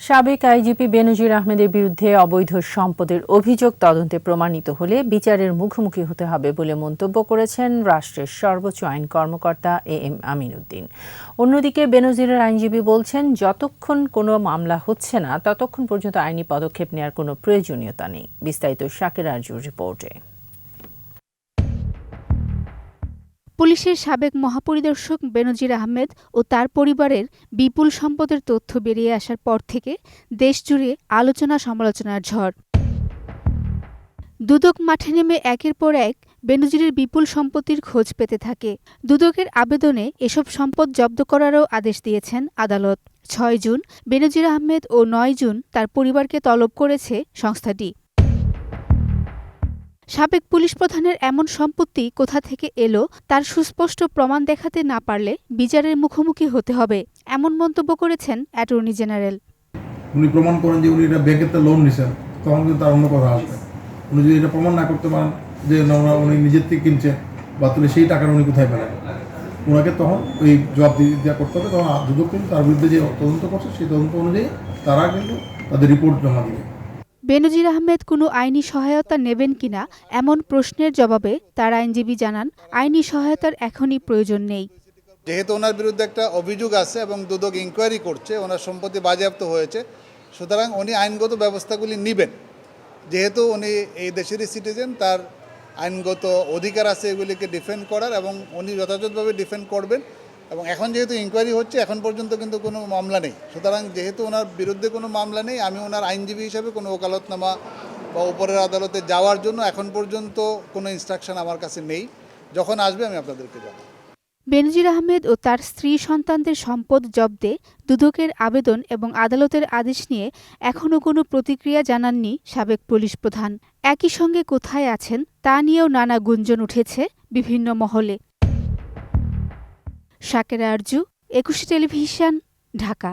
সাবেক আইজিপি বেনজির আহমেদের বিরুদ্ধে অবৈধ সম্পদের অভিযোগ তদন্তে প্রমাণিত হলে বিচারের মুখোমুখি হতে হবে বলে মন্তব্য করেছেন রাষ্ট্রের সর্বোচ্চ আইন কর্মকর্তা এ এম আমিনুদ্দিন। অন্যদিকে বেনজিরের আইনজীবী বলছেন, যতক্ষণ কোনো মামলা হচ্ছে না, ততক্ষণ পর্যন্ত আইনি পদক্ষেপ নেওয়ার কোনো প্রয়োজনীয়তা নেই। বিস্তারিত শাকের আরজুর রিপোর্টে। পুলিশের সাবেক মহাপরিদর্শক বেনজির আহমেদ ও তার পরিবারের বিপুল সম্পদের তথ্য বেরিয়ে আসার পর থেকে দেশজুড়ে আলোচনা সমালোচনার ঝড়। দুদক মাঠে নেমে একের পর এক বেনজিরের বিপুল সম্পত্তির খোঁজ পেতে থাকে। দুদকের আবেদনে এসব সম্পদ জব্দ করারও আদেশ দিয়েছেন আদালত। ছয় জুন বেনজির আহমেদ ও নয় জুন তার পরিবারকে তলব করেছে সংস্থাটি। সাবেক পুলিশ প্রধানের এমন সম্পত্তি কোথা থেকে এলো তার সুস্পষ্ট প্রমাণ দেখাতে না পারলে বিচারের মুখোমুখি হতে হবে এমন মন্তব্য করেছেন অ্যাটর্নি জেনারেল। উনি প্রমাণ করেন যে উনি এটা ব্যাংকের লোন নিছেন তখন কিন্তু তার অন্য কথা আসবে। উনি যদি এটা প্রমাণ না করতে পারেন যে না, উনি নিজের থেকে কিনছেন বা তাহলে সেই টাকাটা উনি কোথায় পেলেন? ওনাকে তখন ওই জবাব দেওয়া করতে হবে তখন দুদক কিন্তু তার বিরুদ্ধে যে তদন্ত করছে সেই তদন্ত অনুযায়ী তারা কিন্তু তাদের রিপোর্ট জমা দিবে। বেনজির আহমেদ কোনো আইনি সহায়তা নেবেন কিনা এমন প্রশ্নের জবাবে তার আইনজীবী জানান, আইনি সহায়তার এখনই প্রয়োজন নেই। যেহেতু ওনার বিরুদ্ধে একটা অভিযোগ আছে এবং দুদক ইনকোয়ারি করছে, ওনার সম্পত্তি বাজেয়াপ্ত হয়েছে, সুতরাং উনি আইনগত ব্যবস্থাগুলি নেবেন। যেহেতু উনি এই দেশেরই সিটিজেন তার আইনগত অধিকার আছে এগুলিকে ডিফেন্ড করার এবং উনি যথাযথভাবে ডিফেন্ড করবেন। এবং এখন যেহেতু ইনকোয়ারি হচ্ছে, এখন পর্যন্ত কিন্তু কোনো মামলা নেই। সুতরাং যেহেতু ওনার বিরুদ্ধে কোনো মামলা নেই, আমি ওনার আইনজীবী হিসাবে কোনো ওকালতনামা বা উপরের আদালতে যাওয়ার জন্য এখন পর্যন্ত কোনো ইনস্ট্রাকশন আমার কাছে নেই। যখন আসবে আমি আপনাদেরকে জানাব। বেনজির আহমেদ ও তার স্ত্রী সন্তানদের সম্পদ জব্দে দুদকের আবেদন এবং আদালতের আদেশ নিয়ে এখনও কোনো প্রতিক্রিয়া জানাননি সাবেক পুলিশ প্রধান। একই সঙ্গে কোথায় আছেন তা নিয়েও নানা গুঞ্জন উঠেছে বিভিন্ন মহলে। শাকের আরজু একুশে টেলিভিশন ঢাকা।